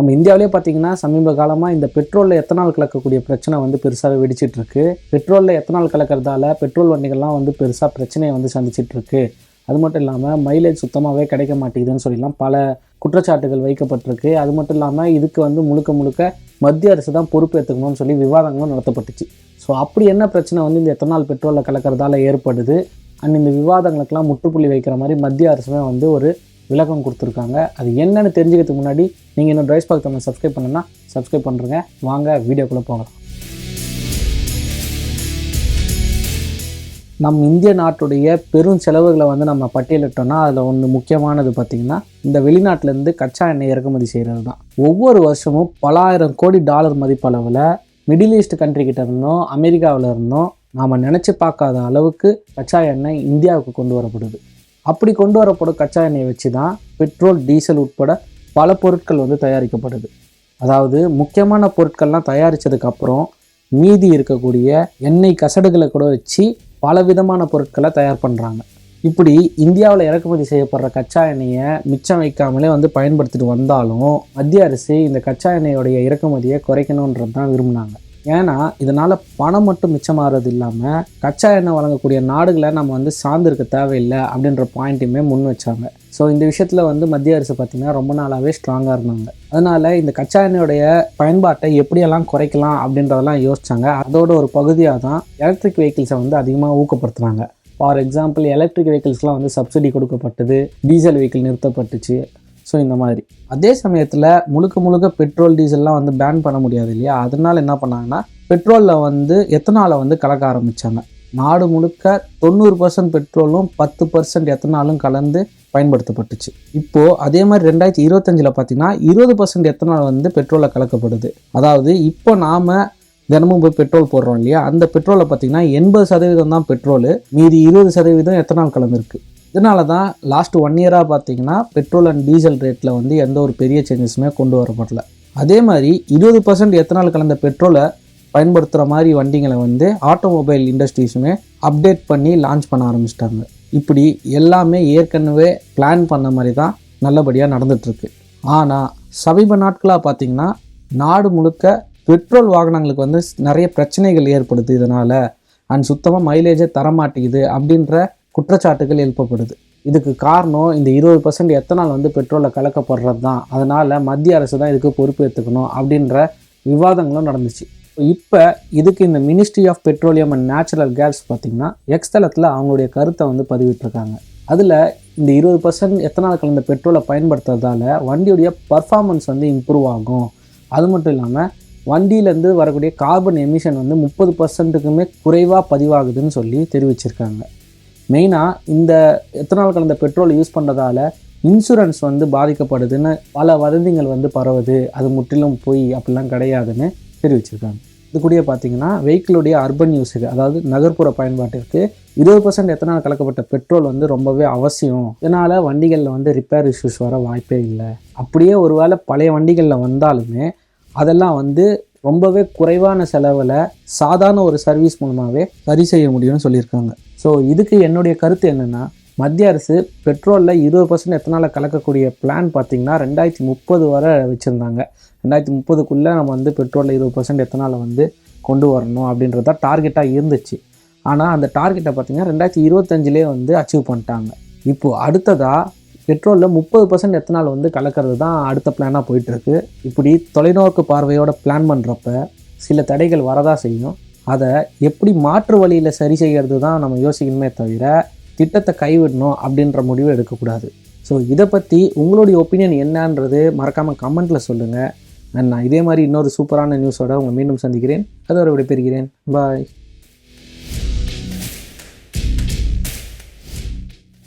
நம்ம இந்தியாவிலே பார்த்தீங்கன்னா சமீப காலமாக இந்த பெட்ரோலில் எத்தனால் கலக்கக்கூடிய பிரச்சனை வந்து பெருசாக வெடிச்சிட்ருக்கு. பெட்ரோலில் எத்தனால் கலக்கிறதால பெட்ரோல் வண்டிகள்லாம் வந்து பெருசாக பிரச்சனையை வந்து சந்திச்சிட்ருக்கு. அது மட்டும் இல்லாமல் மைலேஜ் சுத்தமாகவே கிடைக்க மாட்டேங்குதுன்னு சொல்லிலாம் பல குற்றச்சாட்டுகள் வைக்கப்பட்டிருக்கு. அது மட்டும் இல்லாமல் இதுக்கு வந்து முழுக்க முழுக்க மத்திய அரசு தான் பொறுப்பேற்றுக்கணும்னு சொல்லி விவாதங்களும் நடத்தப்பட்டுச்சு. ஸோ அப்படி என்ன பிரச்சனை வந்து இந்த எத்தனால் பெட்ரோலில் கலக்கிறதால ஏற்படுது? அண்ட் இந்த விவாதங்களுக்கெல்லாம் முற்றுப்புள்ளி வைக்கிற மாதிரி மத்திய அரசுமே வந்து ஒரு விளக்கம் கொடுத்துருக்காங்க. அது என்னன்னு தெரிஞ்சுக்கிறதுக்கு முன்னாடி நீங்கள் இன்னும் ட்ரைஸ் பார்க்க தமிழ் சப்ஸ்கிரைப் பண்ணணும்னா சப்ஸ்கிரைப் பண்ணுறங்க வாங்க வீடியோக்குள்ளே போகலாம். நம் இந்திய நாட்டுடைய பெரும் செலவுகளை வந்து நம்ம பட்டியலிட்டோம்னா அதில் ஒன்று முக்கியமானது பார்த்திங்கன்னா இந்த வெளிநாட்டிலேருந்து கச்சா எண்ணெய் இறக்குமதி செய்கிறது தான் ஒவ்வொரு வருஷமும் பலாயிரம் கோடி டாலர் மதிப்பளவில் மிடில் ஈஸ்ட் கண்ட்ரி கிட்ட இருந்தோம் அமெரிக்காவில் இருந்தோம் நாம் நினச்சி பார்க்காத அளவுக்கு கச்சா எண்ணெய் இந்தியாவுக்கு கொண்டு வரப்படுது. அப்படி கொண்டு வரப்படும் கச்சா எண்ணெயை வச்சு தான் பெட்ரோல் டீசல் உட்பட பல பொருட்கள் வந்து தயாரிக்கப்படுது. அதாவது முக்கியமான பொருட்கள்லாம் தயாரித்ததுக்கப்புறம் மீதி இருக்கக்கூடிய எண்ணெய் கசடுகளை கூட வச்சு பல விதமான பொருட்களை தயார் பண்ணுறாங்க இப்படி இந்தியாவில் இறக்குமதி செய்யப்படுற கச்சா எண்ணெயை மிச்சம் வைக்காமலே வந்து பயன்படுத்திட்டு வந்தாலும் மத்திய அரசு இந்த கச்சா எண்ணெயோடைய இறக்குமதியை குறைக்கணுன்றது தான் விரும்பினாங்க. ஏன்னா இதனால் பணம் மட்டும் மிச்சமாகிறது இல்லாமல் கச்சா எண்ணெய் வழங்கக்கூடிய நாடுகளை நம்ம வந்து சார்ந்திருக்க தேவையில்லை அப்படின்ற பாயிண்ட்டையுமே முன் வச்சாங்க. ஸோ இந்த விஷயத்தில் வந்து மத்திய அரசு பார்த்திங்கன்னா ரொம்ப நாளாகவே ஸ்ட்ராங்காக இருந்தாங்க. அதனால் இந்த கச்சா எண்ணெயோடைய பயன்பாட்டை எப்படியெல்லாம் குறைக்கலாம் அப்படின்றதெல்லாம் யோசிச்சாங்க. அதோட ஒரு பகுதியாக தான் எலக்ட்ரிக் வெஹிக்கிள்ஸை வந்து அதிகமாக ஊக்கப்படுத்துனாங்க. ஃபார் எக்ஸாம்பிள் எலக்ட்ரிக் வெஹிக்கிள்ஸ்லாம் வந்து சப்சிடி கொடுக்கப்பட்டது டீசல் வெஹிக்கிள் நிறுத்தப்பட்டுச்சு. ஸோ இந்த மாதிரி. அதே சமயத்தில் முழுக்க முழுக்க பெட்ரோல் டீசல்லாம் வந்து பேன் பண்ண முடியாது இல்லையா? அதனால என்ன பண்ணாங்கன்னா பெட்ரோலில் வந்து எத்தனாலை வந்து கலக்க ஆரம்பித்தாங்க நாடு முழுக்க தொண்ணூறு பர்சன்ட் பெட்ரோலும் பத்து பர்சன்ட் எத்தனாலும் கலந்து பயன்படுத்தப்பட்டுச்சு. இப்போது அதே மாதிரி ரெண்டாயிரத்தி இருபத்தஞ்சில் பார்த்தீங்கன்னா இருபது பர்சன்ட் எத்தனால் வந்து பெட்ரோலில் கலக்கப்படுது. அதாவது இப்போ நாம் தினமும் போய் பெட்ரோல் போடுறோம் இல்லையா? அந்த பெட்ரோலை பார்த்தீங்கன்னா எண்பது சதவீதம் தான் பெட்ரோலு மீதி இருபது சதவீதம் எத்தனால் கலந்துருக்கு. இதனால தான் லாஸ்ட் ஒன் இயராக பார்த்தீங்கன்னா பெட்ரோல் அண்ட் டீசல் ரேட்டில் வந்து எந்த ஒரு பெரிய சேஞ்சஸுமே கொண்டு வரப்படல. அதே மாதிரி இருபது பர்சன்ட் எத்தனால் கலந்த பெட்ரோலை பயன்படுத்துகிற மாதிரி வண்டிங்களை வந்து ஆட்டோமொபைல் இண்டஸ்ட்ரீஸுமே அப்டேட் பண்ணி லான்ச் பண்ண ஆரம்பிச்சிட்டாங்க. இப்படி எல்லாமே ஏற்கனவே பிளான் பண்ண மாதிரி தான் நல்லபடியாக நடந்துகிட்ருக்கு ஆனால் சமீப நாட்களாக பார்த்தீங்கன்னா நாடு முழுக்க பெட்ரோல் வாகனங்களுக்கு வந்து நிறைய பிரச்சனைகள் ஏற்படுது இதனால் அண்ட் சுத்தமாக மைலேஜை தரமாட்டேங்குது அப்படின்ற குற்றச்சாட்டுகள் எழுப்பப்படுது. இதுக்கு காரணம் இந்த இருபது பர்சன்ட் எத்தனால் வந்து பெட்ரோலில் கலக்கப்படுறது தான் அதனால் மத்திய அரசு தான் இதுக்கு பொறுப்பு ஏற்றுக்கணும் அப்படின்ற விவாதங்களும் நடந்துச்சு. இப்போ இதுக்கு இந்த ministry of petroleum and natural gas பார்த்திங்கன்னா எக்ஸ்தலத்தில் அவங்களுடைய கருத்தை வந்து பதிவிட்டிருக்காங்க. அதில் இந்த இருபது பர்சன்ட் எத்தனால் கலந்த பெட்ரோலை பயன்படுத்துறதால வண்டியுடைய பர்ஃபார்மன்ஸ் வந்து இம்ப்ரூவ் ஆகும். அது மட்டும் இல்லாமல் வண்டியிலேருந்து வரக்கூடிய கார்பன் எமிஷன் வந்து முப்பது பர்சன்ட்டுக்குமே குறைவாக பதிவாகுதுன்னு சொல்லி தெரிவிச்சிருக்காங்க. மெயினாக இந்த எத்தனால் கலந்த பெட்ரோல் யூஸ் பண்ணுறதால இன்சூரன்ஸ் வந்து பாதிக்கப்படுதுன்னு பல வதந்திகள் வந்து பரவுது. அது முற்றிலும் போய் அப்படிலாம் கிடையாதுன்னு தெரிவிச்சிருக்காங்க. இது கூடிய பார்த்தீங்கன்னா வெஹிக்கிளுடைய அர்பன் யூஸுக்கு அதாவது நகர்ப்புற பயன்பாட்டிற்கு இருபது பர்சன்ட் எத்தனால் கலக்கப்பட்ட பெட்ரோல் வந்து ரொம்பவே அவசியம். இதனால் வண்டிகளில் வந்து ரிப்பேர் இஷ்யூஸ் வர வாய்ப்பே இல்லை. அப்படியே ஒருவேளை பழைய வண்டிகளில் வந்தாலுமே அதெல்லாம் வந்து ரொம்பவே குறைவான செலவில் சாதாரண ஒரு சர்வீஸ் மூலமாகவே சரி செய்ய முடியும்னு சொல்லியிருக்காங்க. ஸோ இதுக்கு என்னுடைய கருத்து என்னென்னா மத்திய அரசு பெட்ரோலில் இருபது பர்சன்ட் எத்தனால் கலக்கக்கூடிய பிளான் பார்த்திங்கன்னா ரெண்டாயிரத்தி முப்பது வரை வச்சுருந்தாங்க. ரெண்டாயிரத்தி முப்பதுக்குள்ளே நம்ம வந்து பெட்ரோலில் இருபது பர்சன்ட் எத்தனால் வந்து கொண்டு வரணும் அப்படின்றத டார்கெட்டாக இருந்துச்சு. ஆனால் அந்த டார்கெட்டை பார்த்திங்கன்னா ரெண்டாயிரத்தி இருபத்தஞ்சிலே வந்து அச்சீவ் பண்ணிட்டாங்க. இப்போது அடுத்ததாக பெட்ரோலில் முப்பது பர்சன்ட் எத்தனால் வந்து கலக்கிறது தான் அடுத்த பிளானாக போயிட்டுருக்கு. இப்படி தொலைநோக்கு பார்வையோட பிளான் பண்ணுறப்ப சில தடைகள் வரதா செய்யும். அதை எப்படி மாற்று வழியில் சரி செய்கிறது தான் நம்ம யோசிக்கணுமே தவிர திட்டத்தை கைவிடணும் அப்படின்ற முடிவு எடுக்கக்கூடாது. ஸோ இதை பற்றி உங்களுடைய ஒப்பீனியன் என்னன்றது மறக்காமல் கமெண்ட்டில் சொல்லுங்கள் அண்ட் நான் இதே மாதிரி இன்னொரு சூப்பரான நியூஸோட உங்களை மீண்டும் சந்திக்கிறேன். அதோட விடைபெறுகிறேன். பாய்